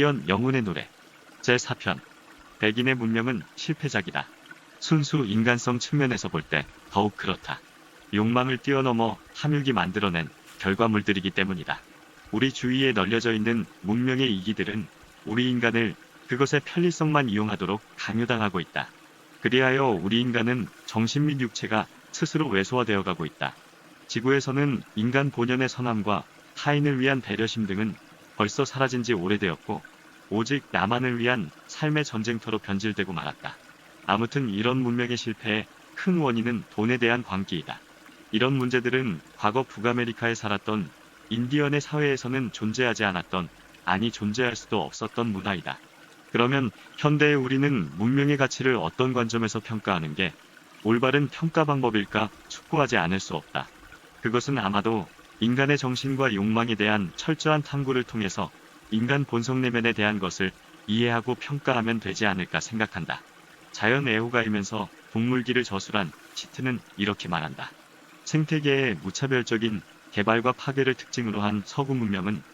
인디언 영혼의 노래 제4편 백인의 문명은 실패작이다. 순수 인간성 측면에서 볼 때 더욱 그렇다. 욕망을 뛰어넘어 함육이 만들어낸 결과물들이기 때문이다. 우리 주위에 널려져 있는 문명의 이기들은 우리 인간을 그것의 편리성만 이용하도록 강요당하고 있다. 그리하여 우리 인간은 정신 및 육체가 스스로 왜소화되어 가고 있다. 지구에서는 인간 본연의 선함과 타인을 위한 배려심 등은 벌써 사라진 지 오래되었고, 오직 나만을 위한 삶의 전쟁터로 변질되고 말았다. 아무튼 이런 문명의 실패의 큰 원인은 돈에 대한 광기이다. 이런 문제들은 과거 북아메리카에 살았던 인디언의 사회에서는 존재하지 않았던, 아니 존재할 수도 없었던 문화이다. 그러면 현대의 우리는 문명의 가치를 어떤 관점에서 평가하는 게 올바른 평가 방법일까 숙고하지 않을 수 없다. 그것은 아마도 인간의 정신과 욕망에 대한 철저한 탐구를 통해서 인간 본성 내면에 대한 것을 이해하고 평가하면 되지 않을까 생각한다. 자연 애호가이면서 동물기를 저술한 치트는 이렇게 말한다. 생태계의 무차별적인 개발과 파괴를 특징으로 한 서구 문명은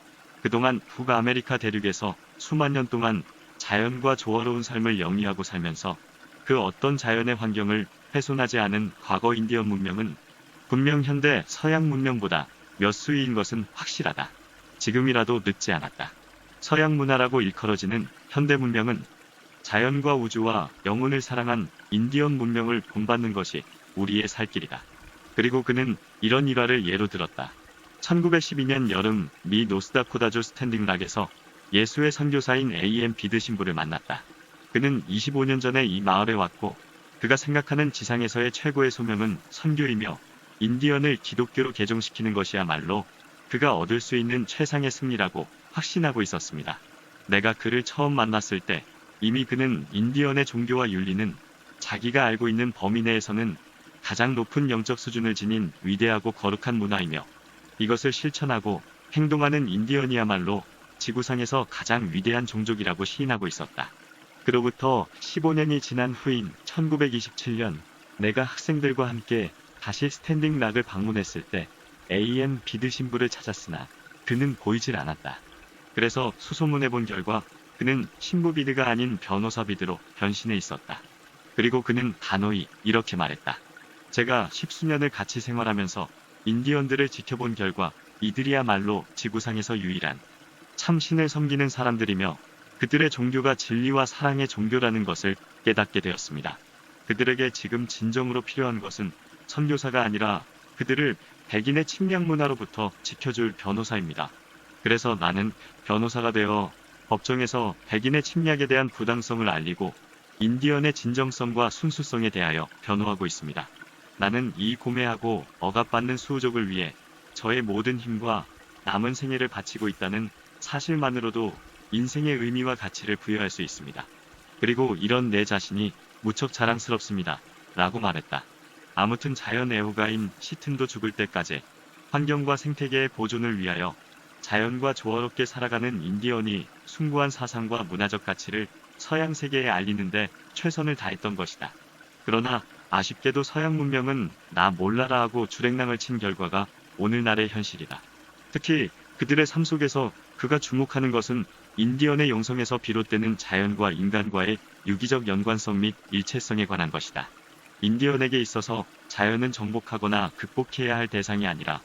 그동안 북아메리카 대륙에서 수만 년 동안 자연과 조화로운 삶을 영위하고 살면서 그 어떤 자연의 환경을 훼손하지 않은 과거 인디언 문명은 분명 현대 서양 문명보다 몇 수위인 것은 확실하다. 지금이라도 늦지 않았다. 서양 문화라고 일컬어지는 현대 문명은 자연과 우주와 영혼을 사랑한 인디언 문명을 본받는 것이 우리의 살 길이다. 그리고 그는 이런 일화를 예로 들었다. 1912년 여름 미 노스다코다주 스탠딩 락에서 예수의 선교사인 A.M. 비드 신부를 만났다. 그는 25년 전에 이 마을에 왔고 그가 생각하는 지상에서의 최고의 소명은 선교이며 인디언을 기독교로 개종시키는 것이야말로 그가 얻을 수 있는 최상의 승리라고 확신하고 있었습니다. 내가 그를 처음 만났을 때 이미 그는 인디언의 종교와 윤리는 자기가 알고 있는 범위 내에서는 가장 높은 영적 수준을 지닌 위대하고 거룩한 문화이며 이것을 실천하고 행동하는 인디언이야말로 지구상에서 가장 위대한 종족이라고 시인하고 있었다. 그로부터 15년이 지난 후인 1927년 내가 학생들과 함께 다시 스탠딩 락을 방문했을 때 A.M. 비드 신부를 찾았으나 그는 보이질 않았다. 그래서 수소문해 본 결과 그는 신부 비드가 아닌 변호사 비드로 변신해 있었다. 그리고 그는 단호히 이렇게 말했다. 제가 십수년을 같이 생활하면서 인디언들을 지켜본 결과 이들이야말로 지구상에서 유일한 참 신을 섬기는 사람들이며 그들의 종교가 진리와 사랑의 종교라는 것을 깨닫게 되었습니다. 그들에게 지금 진정으로 필요한 것은 선교사가 아니라 그들을 백인의 침략 문화로부터 지켜줄 변호사입니다. 그래서 나는 변호사가 되어 법정에서 백인의 침략에 대한 부당성을 알리고 인디언의 진정성과 순수성에 대하여 변호하고 있습니다. 나는 이 고매하고 억압받는 수호족을 위해 저의 모든 힘과 남은 생애를 바치고 있다는 사실만으로도 인생의 의미와 가치를 부여할 수 있습니다. 그리고 이런 내 자신이 무척 자랑스럽습니다. 라고 말했다. 아무튼 자연 애호가인 시튼도 죽을 때까지 환경과 생태계의 보존을 위하여 자연과 조화롭게 살아가는 인디언이 숭고한 사상과 문화적 가치를 서양 세계에 알리는데 최선을 다했던 것이다. 그러나 아쉽게도 서양 문명은 나 몰라라 하고 주랭랑을 친 결과가 오늘날의 현실이다. 특히 그들의 삶 속에서 그가 주목하는 것은 인디언의 영성에서 비롯되는 자연과 인간과의 유기적 연관성 및 일체성에 관한 것이다. 인디언에게 있어서 자연은 정복하거나 극복해야 할 대상이 아니라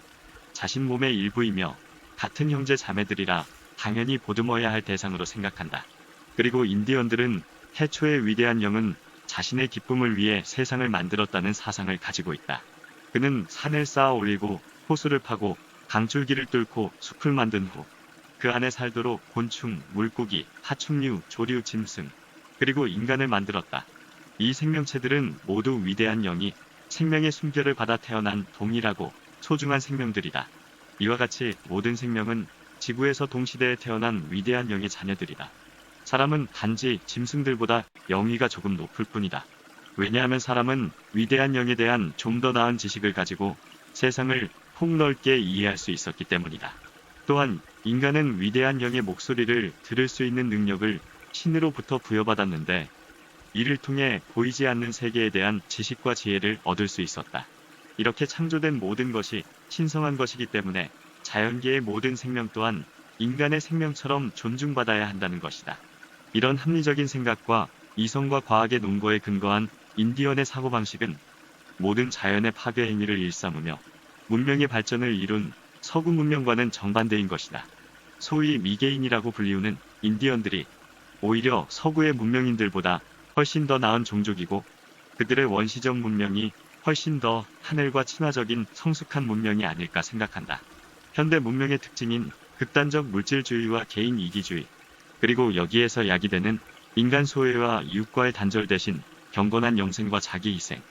자신 몸의 일부이며 같은 형제 자매들이라 당연히 보듬어야 할 대상으로 생각한다. 그리고 인디언들은 태초의 위대한 영은 자신의 기쁨을 위해 세상을 만들었다는 사상을 가지고 있다. 그는 산을 쌓아 올리고 호수를 파고 강줄기를 뚫고 숲을 만든 후 그 안에 살도록 곤충, 물고기, 하충류, 조류, 짐승, 그리고 인간을 만들었다. 이 생명체들은 모두 위대한 영이 생명의 숨결을 받아 태어난 동일하고 소중한 생명들이다. 이와 같이 모든 생명은 지구에서 동시대에 태어난 위대한 영의 자녀들이다. 사람은 단지 짐승들보다 영위가 조금 높을 뿐이다. 왜냐하면 사람은 위대한 영에 대한 좀 더 나은 지식을 가지고 세상을 폭넓게 이해할 수 있었기 때문이다. 또한 인간은 위대한 영의 목소리를 들을 수 있는 능력을 신으로부터 부여받았는데 이를 통해 보이지 않는 세계에 대한 지식과 지혜를 얻을 수 있었다. 이렇게 창조된 모든 것이 신성한 것이기 때문에 자연계의 모든 생명 또한 인간의 생명처럼 존중받아야 한다는 것이다. 이런 합리적인 생각과 이성과 과학의 논거에 근거한 인디언의 사고방식은 모든 자연의 파괴 행위를 일삼으며 문명의 발전을 이룬 서구 문명과는 정반대인 것이다. 소위 미개인이라고 불리우는 인디언들이 오히려 서구의 문명인들보다 훨씬 더 나은 종족이고 그들의 원시적 문명이 훨씬 더 하늘과 친화적인 성숙한 문명이 아닐까 생각한다. 현대 문명의 특징인 극단적 물질주의와 개인 이기주의, 그리고 여기에서 야기되는 인간 소외와 이웃과의 단절 대신 경건한 영생과 자기 희생,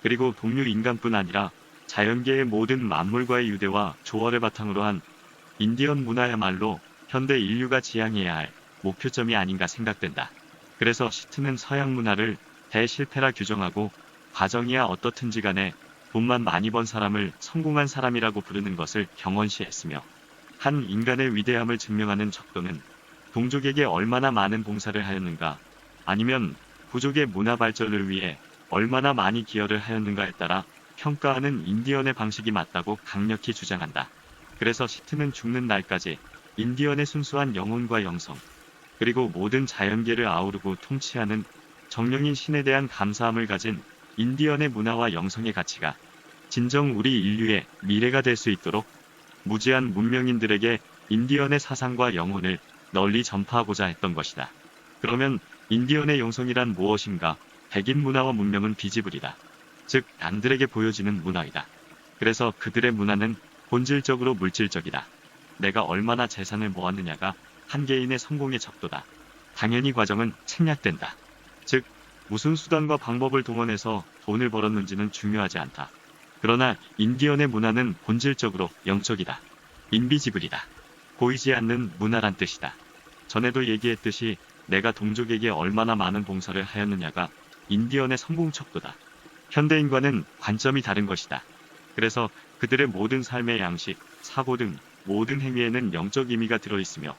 그리고 동류 인간뿐 아니라 자연계의 모든 만물과의 유대와 조화를 바탕으로 한 인디언 문화야말로 현대 인류가 지향해야 할 목표점이 아닌가 생각된다. 그래서 시트는 서양 문화를 대실패라 규정하고 과정이야 어떻든지 간에 돈만 많이 번 사람을 성공한 사람이라고 부르는 것을 경원시했으며 한 인간의 위대함을 증명하는 척도는 동족에게 얼마나 많은 봉사를 하였는가 아니면 부족의 문화 발전을 위해 얼마나 많이 기여를 하였는가에 따라 평가하는 인디언의 방식이 맞다고 강력히 주장한다. 그래서 시트는 죽는 날까지 인디언의 순수한 영혼과 영성, 그리고 모든 자연계를 아우르고 통치하는 정령인 신에 대한 감사함을 가진 인디언의 문화와 영성의 가치가 진정 우리 인류의 미래가 될 수 있도록 무지한 문명인들에게 인디언의 사상과 영혼을 널리 전파하고자 했던 것이다. 그러면 인디언의 영성이란 무엇인가? 백인 문화와 문명은 비지불이다. 즉, 남들에게 보여지는 문화이다. 그래서 그들의 문화는 본질적으로 물질적이다. 내가 얼마나 재산을 모았느냐가 한 개인의 성공의 척도다. 당연히 과정은 생략된다. 즉, 무슨 수단과 방법을 동원해서 돈을 벌었는지는 중요하지 않다. 그러나 인디언의 문화는 본질적으로 영적이다. 인비지블이다. 보이지 않는 문화란 뜻이다. 전에도 얘기했듯이 내가 동족에게 얼마나 많은 봉사를 하였느냐가 인디언의 성공 척도다. 현대인과는 관점이 다른 것이다. 그래서 그들의 모든 삶의 양식, 사고 등 모든 행위에는 영적 의미가 들어있으며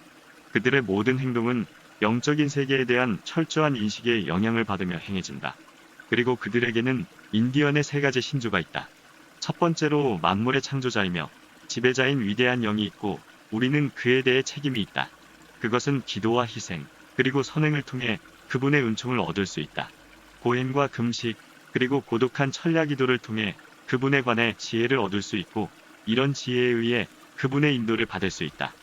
그들의 모든 행동은 영적인 세계에 대한 철저한 인식에 영향을 받으며 행해진다. 그리고 그들에게는 인디언의 세 가지 신조가 있다. 첫 번째로 만물의 창조자이며 지배자인 위대한 영이 있고 우리는 그에 대해 책임이 있다. 그것은 기도와 희생, 그리고 선행을 통해 그분의 은총을 얻을 수 있다. 고행과 금식, 그리고 고독한 천략 기도를 통해 그분에 관해 지혜를 얻을 수 있고 이런 지혜에 의해 그분의 인도를 받을 수 있다.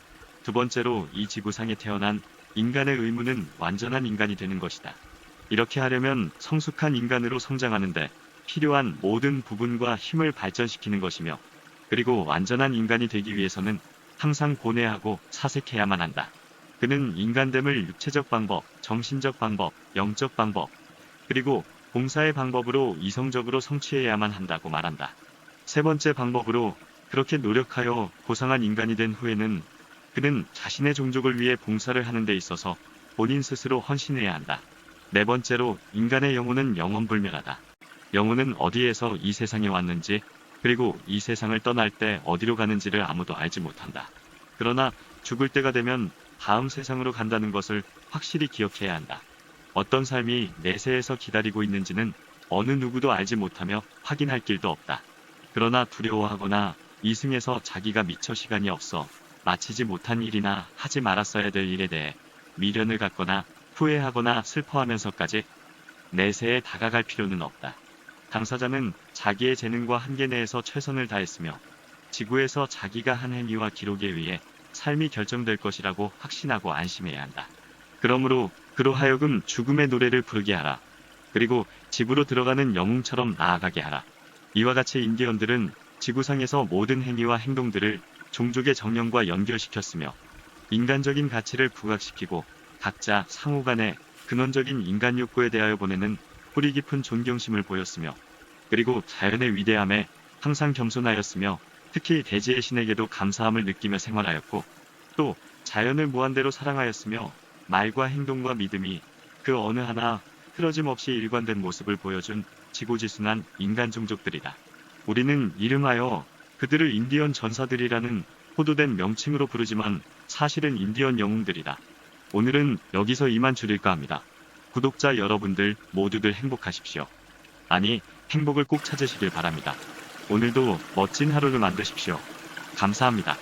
두 번째로 이 지구상에 태어난 인간의 의무는 완전한 인간이 되는 것이다. 이렇게 하려면 성숙한 인간으로 성장하는데 필요한 모든 부분과 힘을 발전시키는 것이며 그리고 완전한 인간이 되기 위해서는 항상 고뇌하고 사색해야만 한다. 그는 인간됨을 육체적 방법, 정신적 방법, 영적 방법, 그리고 봉사의 방법으로 이성적으로 성취해야만 한다고 말한다. 세 번째 방법으로 그렇게 노력하여 고상한 인간이 된 후에는 그는 자신의 종족을 위해 봉사를 하는 데 있어서 본인 스스로 헌신해야 한다. 네 번째로 인간의 영혼은 영원불멸하다. 영혼은 어디에서 이 세상에 왔는지 그리고 이 세상을 떠날 때 어디로 가는지를 아무도 알지 못한다. 그러나 죽을 때가 되면 다음 세상으로 간다는 것을 확실히 기억해야 한다. 어떤 삶이 내세에서 기다리고 있는지는 어느 누구도 알지 못하며 확인할 길도 없다. 그러나 두려워하거나 이승에서 자기가 미처 시간이 없어 마치지 못한 일이나 하지 말았어야 될 일에 대해 미련을 갖거나 후회하거나 슬퍼하면서까지 내세에 다가갈 필요는 없다. 당사자는 자기의 재능과 한계 내에서 최선을 다했으며 지구에서 자기가 한 행위와 기록에 의해 삶이 결정될 것이라고 확신하고 안심해야 한다. 그러므로 그로 하여금 죽음의 노래를 부르게 하라. 그리고 집으로 들어가는 영웅처럼 나아가게 하라. 이와 같이 인디언들은 지구상에서 모든 행위와 행동들을 종족의 정령과 연결시켰으며 인간적인 가치를 부각시키고 각자 상호 간의 근원적인 인간 욕구에 대하여 보내는 뿌리 깊은 존경심을 보였으며 그리고 자연의 위대함에 항상 겸손하였으며 특히 대지의 신에게도 감사함을 느끼며 생활하였고 또 자연을 무한대로 사랑하였으며 말과 행동과 믿음이 그 어느 하나 틀어짐 없이 일관된 모습을 보여준 지고지순한 인간 종족들이다. 우리는 이름하여 그들을 인디언 전사들이라는 호도된 명칭으로 부르지만 사실은 인디언 영웅들이다. 오늘은 여기서 이만 줄일까 합니다. 구독자 여러분들 모두들 행복하십시오. 아니, 행복을 꼭 찾으시길 바랍니다. 오늘도 멋진 하루를 만드십시오. 감사합니다.